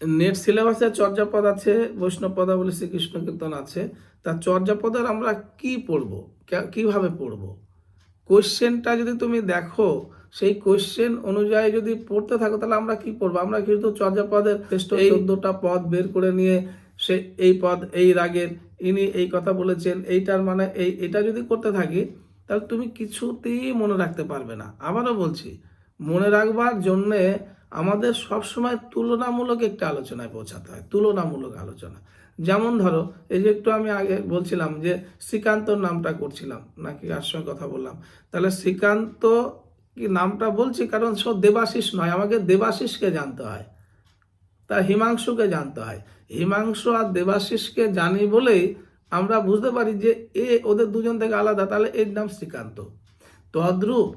Net সিলেবাসে চর্যাপদ আছে বৈষ্ণব পদাবলী শ্রীকৃষ্ণ কীর্তন আছে। তা চর্যাপদের আমরা কি পড়ব? কীভাবে পড়ব? কোশ্চেনটা যদি তুমি দেখো সেই কোশ্চেন অনুযায়ী যদি পড়তে থাকো তাহলে আমরা কি পড়ব? আমরা কিন্তু চর্যাপদের শ্রেষ্ঠ চোদ্দটা পদ বের করে নিয়ে সে এই পদ এই রাগের ইনি এই কথা বলেছেন এইটার মানে এই এটা যদি করতে থাকি তাহলে তুমি কিছুতেই মনে রাখতে পারবে না। আবারও বলছি মনে রাখবার জন্যে আমাদের সবসময় তুলনামূলক একটা আলোচনায় পৌঁছাতে হয়, তুলনামূলক আলোচনা। যেমন ধরো, এই যে একটু আমি আগে বলছিলাম যে শ্রীকান্তর নামটা করছিলাম, নাকি আর সঙ্গে কথা বললাম? তাহলে শ্রীকান্ত কি নামটা বলছি? কারণ সব দেবাশিস নয়, আমাকে দেবাশিসকে জানতে হয়। তা হিমাংশুকে জানতে হয়। হিমাংশু আর দেবাশিসকে জানি বলেই আমরা বুঝতে পারি যে এ ওদের দুজন থেকে আলাদা, তাহলে এর নাম শ্রীকান্ত। তদ্রূপ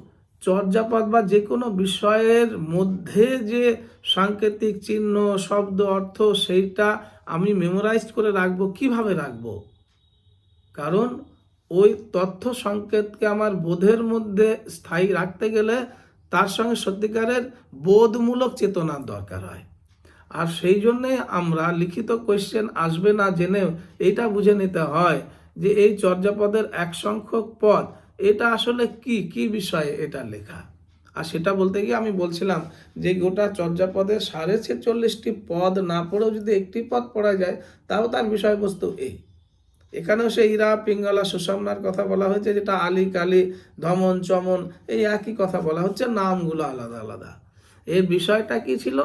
চর্যাপদ বা যে কোনো বিষয়ের মধ্যে যে সাংকেতিক চিহ্ন, শব্দ, অর্থ, সেইটা আমি মেমোরাইজ করে রাখব, কীভাবে রাখব? কারণ ওই তথ্য সংকেতকে আমার বোধের মধ্যে স্থায়ী রাখতে গেলে তার সঙ্গে সত্যিকারের বোধমূলক চেতনার দরকার হয়। আর সেই জন্যে আমরা লিখিত কোয়েশ্চেন আসবে না জেনেও এটা বুঝে নিতে হয় যে এই চর্যাপদের এক সংখ্যক পদ এটা আসলে কি কি বিষয়ে এটা লেখা? আর সেটা বলতে গিয়ে আমি বলছিলাম যে গোটা চর্যাপদে সাড়ে ছেচল্লিশটি পদ না পড়েও যদি একটি পদ পড়া যায়, তাও তার বিষয়বস্তু এই এখানেও সেই ইরা পিঙ্গলা, সুষমনার কথা বলা হয়েছে, যেটা আলী, কালি, ধমন, চমন, এই একই কথা বলা হচ্ছে, নামগুলো আলাদা আলাদা। এর বিষয়টা কি ছিল?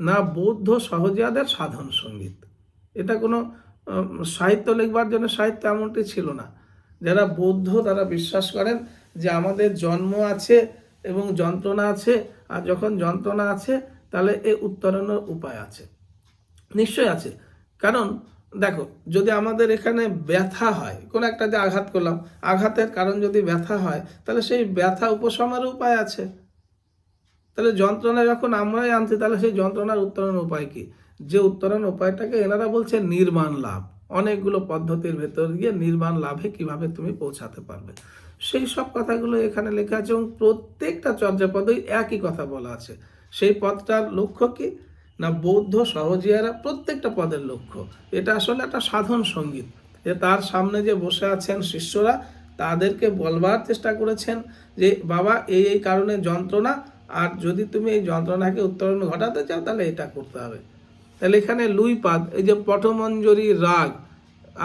না বৌদ্ধ সহজিয়াদের সাধন সংগীত। এটা কোনো সাহিত্য লিখবার জন্য সাহিত্য এমনটি ছিল না। যারা বৌদ্ধ তারা বিশ্বাস করেন যে আমাদের জন্ম আছে এবং যন্ত্রণা আছে, আর যখন যন্ত্রণা আছে তাহলে এ উত্তরণের উপায় আছে। নিশ্চয় আছে। কারণ দেখো, যদি আমাদের এখানে ব্যথা হয়, কোনো একটা যে আঘাত করলাম, আঘাতের কারণ যদি ব্যথা হয়, তাহলে সেই ব্যথা উপশমের উপায় আছে। তাহলে যন্ত্রণা যখন আমরাই আনছি, তাহলে সেই যন্ত্রণার উত্তরণ উপায় কি? যে উত্তরণ উপায়টাকে এনারা বলছে নির্মাণ লাভ। অনেকগুলো পদ্ধতির ভেতর দিয়ে নির্মাণ লাভে কীভাবে তুমি পৌঁছাতে পারবে। সেই সব কথাগুলো এখানে লেখা আছে এবং প্রত্যেকটা চর্যাপদই একই কথা বলা আছে। সেই পদটার লক্ষ্য কি? না বৌদ্ধ সহজিয়ারা প্রত্যেকটা পদের লক্ষ্য। এটা আসলে একটা সাধন সংগীত। যে তার সামনে যে বসে আছেন শিষ্যরা, তাদেরকে বলবার চেষ্টা করেছেন যে, বাবা, এই এই কারণে যন্ত্রণা, আর যদি তুমি এই যন্ত্রণাকে উত্তরণ ঘটাতে চাও, তাহলে এটা করতে হবে। তাহলে এখানে লুই পাদ, এই যে পটমঞ্জরি রাগ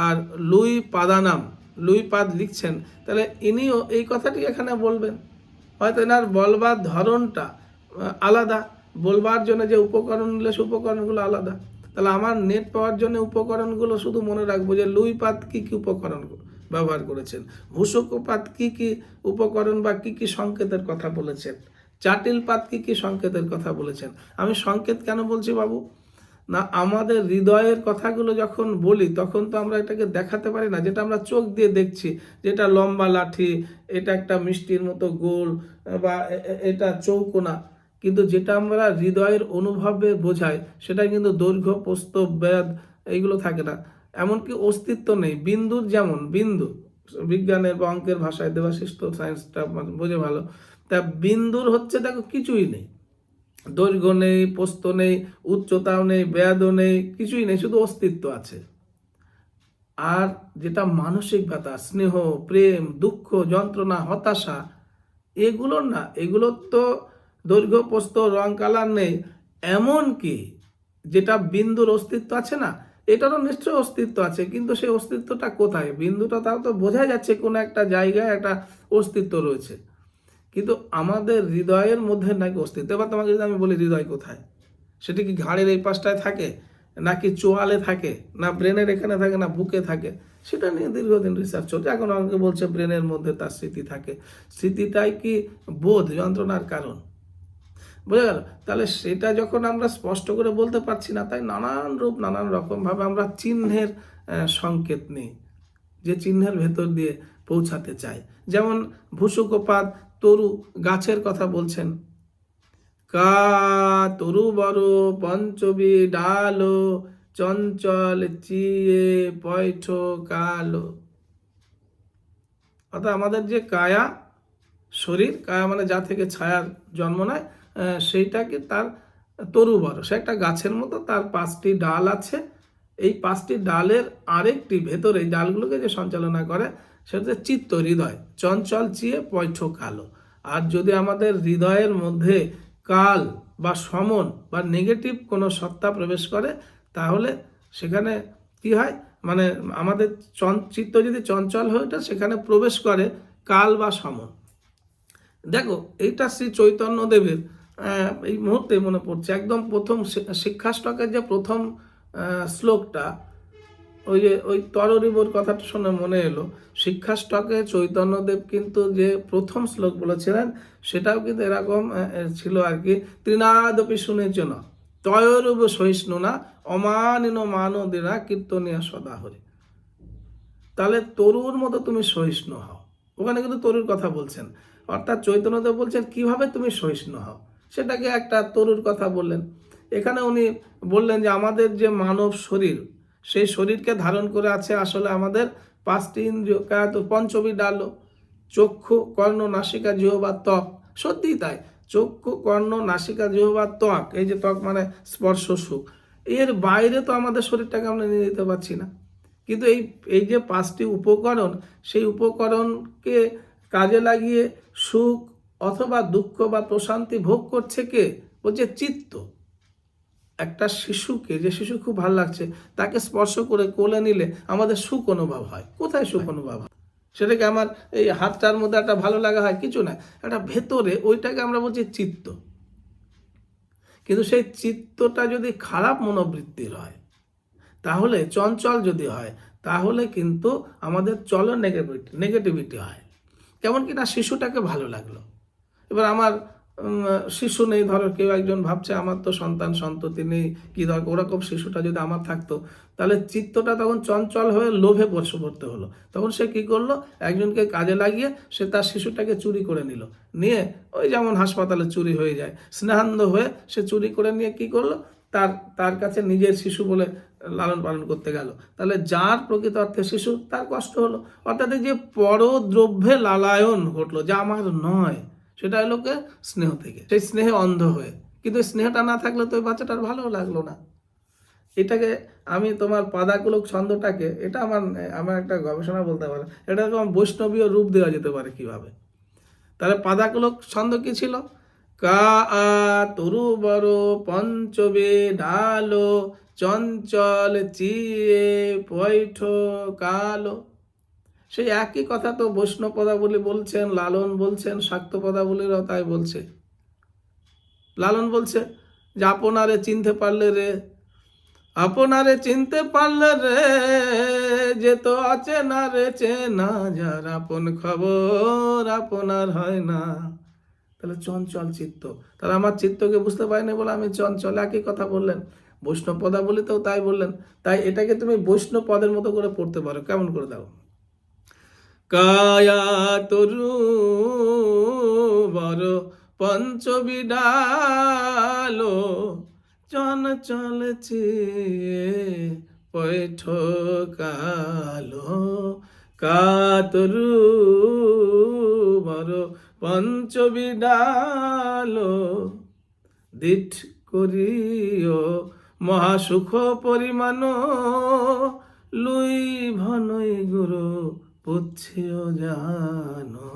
আর লুই পাদানাম, লুই পাদ লিখছেন, তাহলে ইনিও এই কথাটি এখানে বলবেন। হয়তো এনার বলবার ধরনটা আলাদা, বলবার জন্য যে উপকরণ নিলে সে উপকরণগুলো আলাদা। তাহলে আমার নেট পাওয়ার জন্য উপকরণগুলো শুধু মনে রাখব যে লুই পাত কি কি উপকরণ ব্যবহার করেছেন ভূষকপাত কি কি উপকরণ বা কি কি সংকেতের কথা বলেছেন, চাটিল পাত কি কি সংকেতের কথা বলেছেন। আমি সংকেত কেন বলছি বাবু? না, আমাদের হৃদয়ের কথাগুলো যখন বলি, তখন তো আমরা এটাকে দেখাতে পারি না। যেটা আমরা চোখ দিয়ে দেখছি, যেটা লম্বা লাঠি, এটা একটা মিষ্টির মতো গোল, বা এটা চৌকোনা কিন্তু যেটা আমরা হৃদয়ের অনুভবে বোঝাই, সেটা কিন্তু দৈর্ঘ্য, প্রস্থ বেদ এইগুলো থাকে না। এমনকি অস্তিত্ব নেই। বিন্দুর যেমন, বিন্দু। বিজ্ঞানের বা অঙ্কের ভাষায় তো সায়েন্সটা বোঝে ভালো। তা বিন্দুর হচ্ছে, দেখো, কিছুই নেই। দৈর্ঘ্য নেই, প্রস্থ নেই উচ্চতাও নেই ব্যাদও নেই, কিছুই নেই, শুধু অস্তিত্ব আছে। আর যেটা মানসিক ব্যথা, স্নেহ, প্রেম, দুঃখ, যন্ত্রণা, হতাশা এগুলোর না এগুলোর তো দৈর্ঘ্য, প্রস্থ, রং, কালার নেই এমন কি যেটা বিন্দুর অস্তিত্ব আছে না, এটারও নিশ্চয়ই অস্তিত্ব আছে, কিন্তু সেই অস্তিত্বটা কোথায়? বিন্দুটা তাও তো বোঝা যাচ্ছে কোনো একটা জায়গায় একটা অস্তিত্ব রয়েছে। কিন্তু আমাদের হৃদয়ের মধ্যে নাকি অস্তিত্ব? এবার তোমাকে যদি আমি বলি, হৃদয় কোথায়? সেটি কি ঘাড়ের এই পাশটায় থাকে? নাকি চোয়ালে থাকে? না ব্রেনের এখানে থাকে? না বুকে থাকে? সেটা নিয়ে দীর্ঘদিন রিসার্চ চলছে। এখন আমাকে বলছে ব্রেনের মধ্যে তার স্মৃতি থাকে। স্মৃতিটাই কি বোধ, যন্ত্রণার কারণ? বোঝা গেল? তাহলে সেটা যখন আমরা স্পষ্ট করে বলতে পারছি না, তাই নানান রূপ, নানান রকমভাবে আমরা চিহ্নের সংকেত নেই, যে চিহ্নের ভেতর দিয়ে পৌঁছাতে চাই। যেমন ভূসুকপাত তরু গাছের কথা বলছেন। কা তরু বড় পঞ্চবী ডালো, চঞ্চল চিয়ে পয়ঠ কালো। অর্থাৎ আমাদের যে কায়া শরীর, কায়া মানে যা থেকে ছায়ার জন্ম নেয় সেইটাকে তার তরু বড়। সে একটা গাছের মতো, তার পাঁচটি ডাল আছে। এই পাঁচটি ডালের আরেকটি ভেতরে ডালগুলোকে যে সঞ্চালনা করে সেটা হচ্ছে চিত্ত, হৃদয়। চঞ্চল চিয়ে পয়ঠ কালো। আর যদি আমাদের হৃদয়ের মধ্যে কাল বা সমন বা নেগেটিভ কোনো সত্তা প্রবেশ করে, তাহলে সেখানে কি হয়? মানে আমাদের চিত্ত যদি চঞ্চল হয়ে ওঠে, সেখানে প্রবেশ করে কাল বা সমন। দেখো, এইটা শ্রী চৈতন্য দেবের এই মুহূর্তে মনে পড়ছে। একদম প্রথম শিক্ষাষ্টকের যে প্রথম শ্লোকটা ওই যে, ওই তররিবর কথাটা শুনে মনে এলো। শিক্ষাষ্টকে চৈতন্যদেব কিন্তু যে প্রথম শ্লোক বলেছিলেন, সেটাও কিন্তু এরকম ছিল আর কি। তৃণাদপি শুনেছ না তয়রূপ সহিষ্ণু না, অমানিন মানদিনা কীর্তনিয়া সদা হরে। তাহলে তরুর মতো তুমি সহিষ্ণু হও। ওখানে কিন্তু তরুর কথা বলছেন। অর্থাৎ চৈতন্যদেব বলছেন, কীভাবে তুমি সহিষ্ণু হও? সেটাকে একটা তরুর কথা বললেন। এখানে উনি বললেন যে, আমাদের যে মানব শরীর সেই শরীরকে ধারণ করে আছে আসলে আমাদের পাঁচটি ইন্দ্রিয় কায়াত পঞ্চমী ডালো, চক্ষু, কর্ণ, নাসিকা, জিহবা, ত্বক। সত্যিই তাই, চক্ষু, কর্ণ, নাসিকা, জিহবা, ত্বক, এই যে ত্বক মানে স্পর্শ সুখ। এর বাইরে তো আমাদের শরীরটাকে আমরা নিয়ে যেতে পারছি না। কিন্তু এই এই যে পাঁচটি উপকরণ, সেই উপকরণকে কাজে লাগিয়ে সুখ অথবা দুঃখ বা প্রশান্তি ভোগ করছে কে? বলছে চিত্ত। একটা শিশুকে, যে শিশু খুব ভালো লাগছে, তাকে স্পর্শ করে কোলে নিলে আমাদের সুখ অনুভব হয়। কোথায় সুখ অনুভব হয়? সেটাকে আমার এই হাতটার মধ্যে একটা ভালো লাগা হয়, কিছু না, একটা ভেতরে ওইটাকে আমরা বলছি চিত্ত। কিন্তু সেই চিত্তটা যদি খারাপ মনোবৃত্তির হয়, তাহলে চঞ্চল যদি হয়, তাহলে কিন্তু আমাদের চলো নেগেটিভিটি নেগেটিভিটি হয়। কেমন কি না শিশুটাকে ভালো লাগল। এবার আমার শিশু নেই, ধরো কেউ একজন ভাবছে, আমার তো সন্তান সন্ততি নেই, কি দরকার? ওরকম শিশুটা যদি আমার থাকতো, তাহলে চিত্তটা তখন চঞ্চল হয়ে লোভে পড়তে হলো। তখন সে কি করল? একজনকে কাজে লাগিয়ে সে তার শিশুটাকে চুরি করে নিল। নিয়ে ওই যেমন হাসপাতালে চুরি হয়ে যায়, স্নেহান্ধ হয়ে সে চুরি করে নিয়ে কি করল? তার তার কাছে নিজের শিশু বলে লালন পালন করতে গেল। তাহলে যার প্রকৃত অর্থে শিশু, তার কষ্ট হলো। অর্থাৎ যে পরদ্রব্যে লালায়ন ঘটলো, যা আমার নয় সেটা হলো কে স্নেহ থেকে। সেই স্নেহে অন্ধ হয়ে। কিন্তু স্নেহটা না থাকলে তো ওই বাচ্চাটার ভালো লাগল না। এটাকে আমি তোমার পাদাকুলক ছন্দটাকে, এটা আমার আমার একটা গবেষণা বলতে পারে। এটা তোমার বৈষ্ণবীয় রূপ দেওয়া যেতে পারে কীভাবে। তাহলে পাদাকুলক ছন্দ কি ছিল? কা, আ, তরু বড় পঞ্চবে, ডালো, চঞ্চল, চিয়ে, পৈঠ, কালো। সেই একই কথা তো বৈষ্ণব পদাবলী বলছেন, লালন বলছেন, শাক্ত পদাবলীরাও তাই বলছে। লালন বলছে যে, আপনারে চিনতে পারলে রে, আপনারে চিনতে পারলে রে, যে তো আছে না রে, চেনা যার আপন খবর আপনার হয় না। তাহলে চঞ্চল চিত্ত। তাহলে আমার চিত্তকে বুঝতে পারিনি বলে আমি চঞ্চল একই কথা বললেন। বৈষ্ণব পদাবলিতেও তাই বললেন। তাই এটাকে তুমি বৈষ্ণব পদের মতো করে পড়তে পারো। কেমন করে দাও কায়া তরু বড় পঞ্চবিডালো। চন চলছে পৈঠ কালো কাতরু বড় পঞ্চবিডালো। দিঠ করিও মহাসুখ পরিমাণ লুই ভনই গুরু পুচ্ছেও জানো।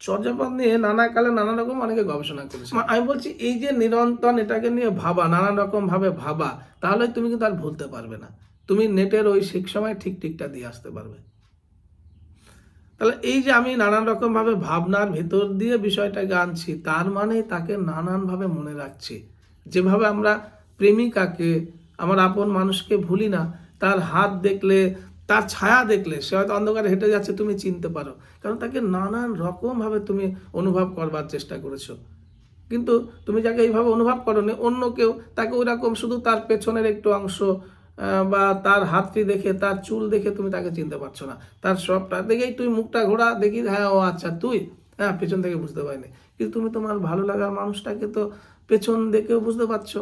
চর্যাপদ নিয়ে নানা কালে নানা রকম অনেকে গবেষণা করেছে। আমি বলছি, এই যে নিরন্তর এটাকে নিয়ে ভাবা, নানা রকম ভাবে তাহলে তুমি কিন্তু আর ভুলতে পারবে না। তুমি নেটের ওই ঠিক সময় ঠিক ঠিকটা দিয়ে আসতে পারবে। তাহলে এই যে আমি নানান রকম ভাবে ভাবনার ভেতর দিয়ে বিষয়টাকে আনছি, তার মানে তাকে নানান ভাবে মনে রাখছি। যেভাবে আমরা প্রেমিকাকে, আমার আপন মানুষকে ভুলি না, তার হাত দেখলে তার ছায়া দেখলে সে হয়তো অন্ধকারে হেঁটে যাচ্ছে তুমি চিনতে পারো। কারণ তাকে নানান রকম ভাবে তুমি অনুভব করবার চেষ্টা করেছ। কিন্তু তুমি যাকে এইভাবে অনুভব করো নি, অন্য কেউ তাকে ওই রকম শুধু তার পেছনের একটু অংশ বা তার হাতটি দেখে তার চুল দেখে তুমি তাকে চিনতে পারছ না। তার সবটা দেখেই তুই মুখটা ঘোরা দেখি হ্যাঁ ও আচ্ছা তুই হ্যাঁ পেছন থেকে বুঝতে পারিনি। কিন্তু তুমি তোমার ভালো লাগার মানুষটাকে তো পেছন দেখেও বুঝতে পারছ।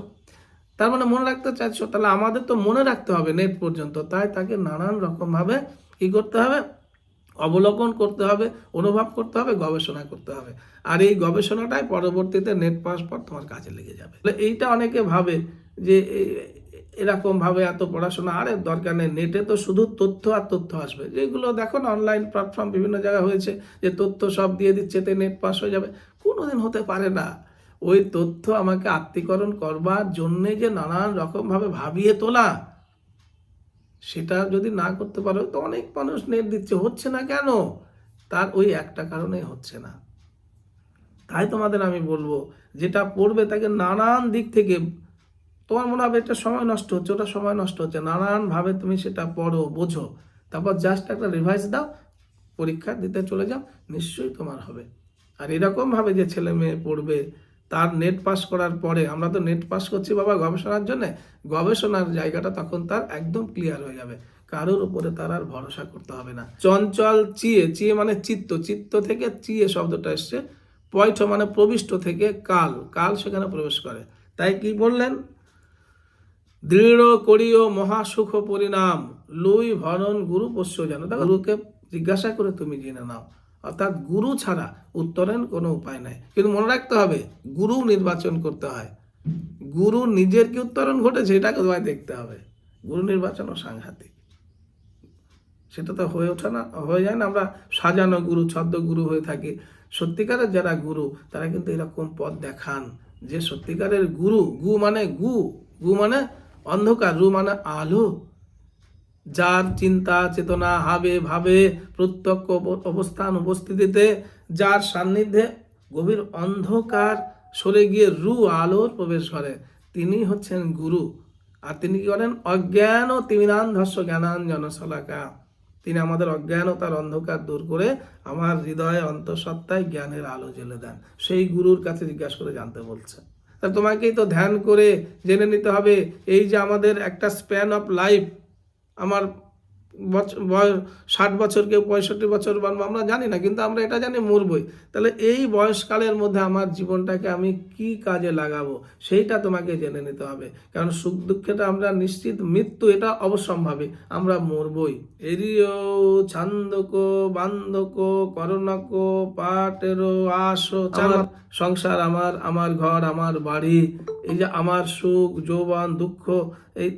তার মানে মনে রাখতে চাইছো, তাহলে আমাদের তো মনে রাখতে হবে নেট পর্যন্ত। তাই তাকে নানান রকম ভাবে কি করতে হবে? অবলোকন করতে হবে, অনুভব করতে হবে, গবেষণা করতে হবে। আর এই গবেষণাটাই পরবর্তীতে নেট পাওয়ার পর তোমার কাজে লেগে যাবে। এইটা অনেকে ভাবে যে এ- এরকম ভাবে এত পড়াশোনা, আরে দরকার নেই, নেটে তো শুধু তথ্য আর তথ্য আসবে। যেগুলো দেখো না অনলাইন প্ল্যাটফর্ম বিভিন্ন জায়গায় হয়েছে যে তথ্য সব দিয়ে দিচ্ছে, তে নেট পাস হয়ে যাবে। কোনোদিন হতে পারে না। ওই তথ্য আমাকে আত্মীকরণ করবার জন্যে যে নানান রকমভাবে ভাবিয়ে তোলা, সেটা যদি না করতে পারো তো অনেক মানুষ নেট দিচ্ছে, হচ্ছে না কেন? তার ওই একটা কারণেই হচ্ছে না। তাই তোমাদের আমি বলব, যেটা পড়বে তাকে নানান দিক থেকে, তোমার মনে হবে এটা সময় নষ্ট হচ্ছে, ওটা সময় নষ্ট হচ্ছে, নানানভাবে তুমি সেটা পড়ো, বোঝো, তারপর জাস্ট একটা রিভাইস দাও, পরীক্ষা দিতে চলে যাও, নিশ্চয়ই তোমার হবে। আর এরকমভাবে যে ছেলে মেয়ে পড়বে তার নেট পাস করার পরে আমরা তো নেট পাস করছি বাবা গবেষণার জন্য। গবেষণার জায়গাটা তখন তার একদম ক্লিয়ার হয়ে যাবে। কারোর উপরে তার আর ভরসা করতে হবে না। চঞ্চল চিয়ে চিয়ে মানে চিত্ত। চিত্ত থেকে চিয়ে শব্দটা এসছে। পয়ঠ মানে প্রবিষ্ট থেকে কাল। কাল সেখানে প্রবেশ করে। তাই কি বললেন? দৃঢ় করিও মহাসুখ পরিণাম। লুই ভরণ গুরু পোষ্য জানো দেখো, গুরুকে জিজ্ঞাসা করে তুমি জেনে নাও। অর্থাৎ গুরু ছাড়া উত্তরের কোনো উপায় নাই। কিন্তু মনে রাখতে হবে, গুরু নির্বাচন করতে হয়। গুরু নিজের কি উত্তরণ ঘটেছে, এটাকে তোমায় দেখতে হবে। গুরু নির্বাচনও সাংঘাতিক। সেটা তো হয়ে ওঠে না, হয়ে যায় না। আমরা সাজানো গুরু, ছদ্ম গুরু হয়ে থাকি। সত্যিকারের যারা গুরু, তারা কিন্তু এরকম পথ দেখান যে সত্যিকারের গুরু, গু মানে গু গু মানে অন্ধকার, রু মানে আলো। যার চিন্তা, চেতনা, হাবে, ভাবে, প্রত্যক্ষ অবস্থান উপস্থিতিতে যার সান্নিধ্যে গভীর অন্ধকার সরে গিয়ে রু আলোর প্রবেশ করে। তিনি হচ্ছেন গুরু। আর তিনি কি করেন? অজ্ঞান ও তিমিরান্ধস্য জ্ঞানাঞ্জন শলাকা। তিনি আমাদের অজ্ঞান ও তার অন্ধকার দূর করে আমার হৃদয়ে অন্তঃসত্ত্বায় জ্ঞানের আলো জ্বেলে দেন। সেই গুরুর কাছে জিজ্ঞাসা করে জানতে বলছে। তা তোমাকেই তো ধ্যান করে জেনে নিতে হবে, এই যে আমাদের একটা স্প্যান অফ লাইফ আমার ষাট বছর কেউ পঁয়ষট্টি বছর বানবো আমরা জানি না কিন্তু আমরা এটা জানি মরবই। তাহলে এই বয়সকালের মধ্যে আমার জীবনটাকে আমি কি কাজে লাগাবো সেইটা তোমাকে জেনে নিতে হবে। কারণ সুখ দুঃখেটা আমরা নিশ্চিত মৃত্যু এটা অবশ্যম্ভাবী আমরা মরবই। এরিও ছান্দক বান্ধক করণক পাটেরো আসো আমার সংসার আমার আমার ঘর আমার বাড়ি এই যে আমার সুখ যৌবন দুঃখ এই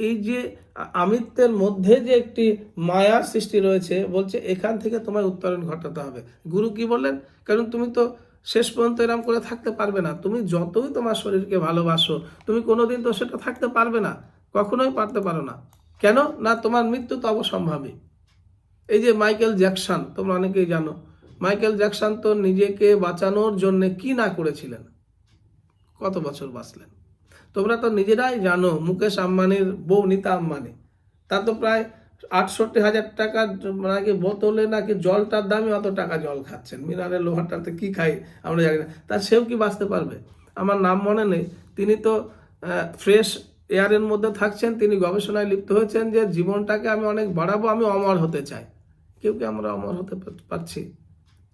এই- যে আমিত্বের মধ্যে যে একটি মায়ার সৃষ্টি রয়েছে বলছে, এখান থেকে তোমার উত্তরণ ঘটাতে হবে। গুরু কি বললেন? কারণ তুমি তো শেষ পর্যন্ত এরম করে থাকতে পারবে না। তুমি যতই তোমার শরীরকে ভালোবাসো, তুমি কোনোদিন তো সেটা থাকতে পারবে না। কখনোই পারতে পারো না। কেন? না, তোমার মৃত্যু তো অবসম্ভাবী। এই যে মাইকেল জ্যাকসন, তোমরা অনেকেই জানো, মাইকেল জ্যাকসন তো নিজেকে বাঁচানোর জন্য কি না করেছিলেন? কত বছর বাঁচলেন? তোমরা তো নিজেরাই জানো মুকেশ আম্বানির বউ নিতা আম্বানি। তার তো প্রায় আটষট্টি হাজার টাকার নাকি বোতলে নাকি জলটার দামই অত টাকা জল খাচ্ছেন। মিনারেল লোহারটাতে কি খাই আমরা জানি না। তা সেও কি বাঁচতে পারবে? আমার নাম মনে নেই। তিনি তো ফ্রেশ এয়ারের মধ্যে থাকছেন। তিনি গবেষণায় লিপ্ত হয়েছেন যে জীবনটাকে আমি অনেক বাড়াবো, আমি অমর হতে চাই। কেউ কি আমরা অমর হতে পারছি?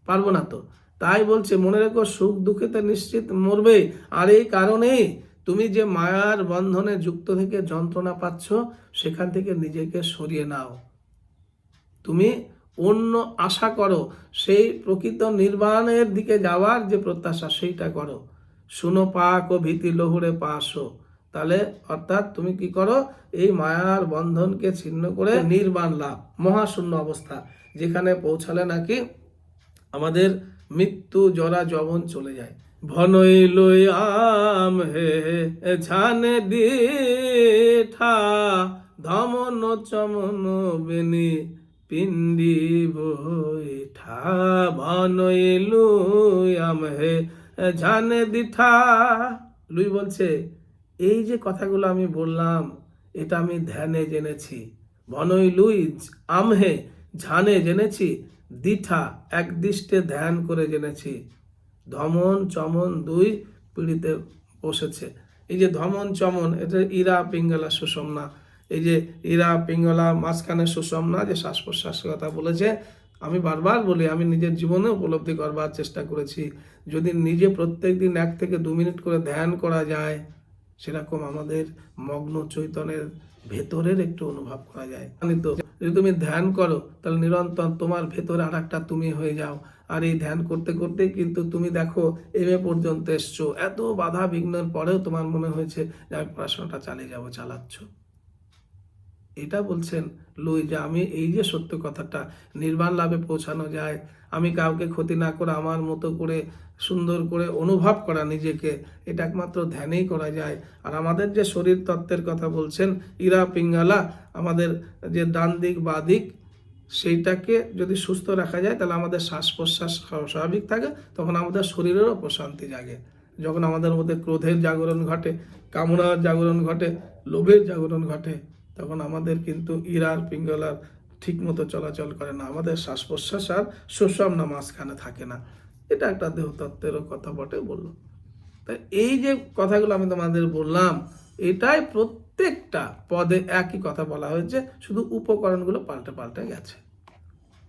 পারব না তো। তাই বলছে, মনে রেখো, সুখ দুঃখেতে নিশ্চিত মরবে আর এই কারণেই তুমি যে মায়ার বন্ধনে যুক্ত থেকে যন্ত্রণা পাচ্ছ, সেখান থেকে নিজেকে সরিয়ে নাও। তুমি অন্য আশা করো, সেই প্রকৃত নির্বাণের দিকে যাওয়ার যে প্রত্যাশা, সেইটা করো। শুনো পাক ও ভীতি লহুরে পাশো। তাহলে অর্থাৎ তুমি কি করো, এই মায়ার বন্ধনকে ছিন্ন করে নির্বাণ লাভ। মহাশূন্য অবস্থা, যেখানে পৌঁছালে নাকি আমাদের মৃত্যু, জরা জবন চলে যায়। ভনই লই আম হে ছানে দিঠা ধমন চমন বেনি পিন্ডি বইঠা ভনই লুই আম হে, ঝানে দিঠা লুই বলছে, এই যে কথাগুলো আমি বললাম, এটা আমি ধ্যানে জেনেছি। ভনই লুই আমহে ঝানে জেনেছি দিঠা একদৃষ্টে ধ্যান করে জেনেছি। ধমন, চমন দুই পিড়িতে বসেছে। এই যে ধমন, চমন, এটা ইরা, পিঙ্গলা, সুষমনা। এই যে ইরা, পিঙ্গলা, মাঝখানে সুষমনা, যে শ্বাস প্রশ্বাসের কথা বলেছে, আমি বারবার বলি, আমি নিজের জীবনে উপলব্ধি করবার চেষ্টা করেছি। যদি নিজে প্রত্যেক দিন এক থেকে দু মিনিট করে ধ্যান করা যায়, সেরকম আমাদের মগ্ন চৈতন্যের ভেতরের একটু অনুভব করা যায়। মানে তো যদি তুমি ধ্যান করো, তাহলে নিরন্তর তোমার ভেতরে আর একটা তুমি হয়ে যাও। আর এই ধ্যান করতে করতে কিন্তু তুমি দেখো, এম এ পর্যন্ত এসছো। এত বাধা বিঘ্নের পরেও তোমার মনে হয়েছে যে আমি পড়াশোনাটা চালিয়ে যাব, চালাচ্ছ। এটা বলছেন লুই যে আমি এই যে সত্য কথাটা, নির্বাণ লাভে পৌঁছানো যায়, আমি কাউকে ক্ষতি না করে আমার মতো করে, সুন্দর করে অনুভব করা নিজেকে, এটা একমাত্র ধ্যানেই করা যায়। আর আমাদের যে শরীর তত্ত্বের কথা বলছেন, ইরা পিঙ্গালা, আমাদের যে ডান দিক, বা দিক, সেইটাকে যদি সুস্থ রাখা যায়, তাহলে আমাদের শ্বাস প্রশ্বাস স্বাভাবিক থাকে, তখন আমাদের শরীরেরও প্রশান্তি জাগে। যখন আমাদের মধ্যে ক্রোধের জাগরণ ঘটে, কামনার জাগরণ ঘটে, লোভের জাগরণ ঘটে তখন আমাদের কিন্তু ইরার, পিঙ্গলার ঠিক মতো চলাচল করে না। আমাদের শ্বাস প্রশ্বাস আর সুষম না মাঝখানে থাকে না। এটা একটা দেহতত্ত্বেরও কথা বটে বলল। তা এই যে কথাগুলো আমি তোমাদের বললাম, এটাই প্রত্যেকটা পদে একই কথা বলা হয়েছে, শুধু উপকরণগুলো পাল্টে পাল্টে গেছে।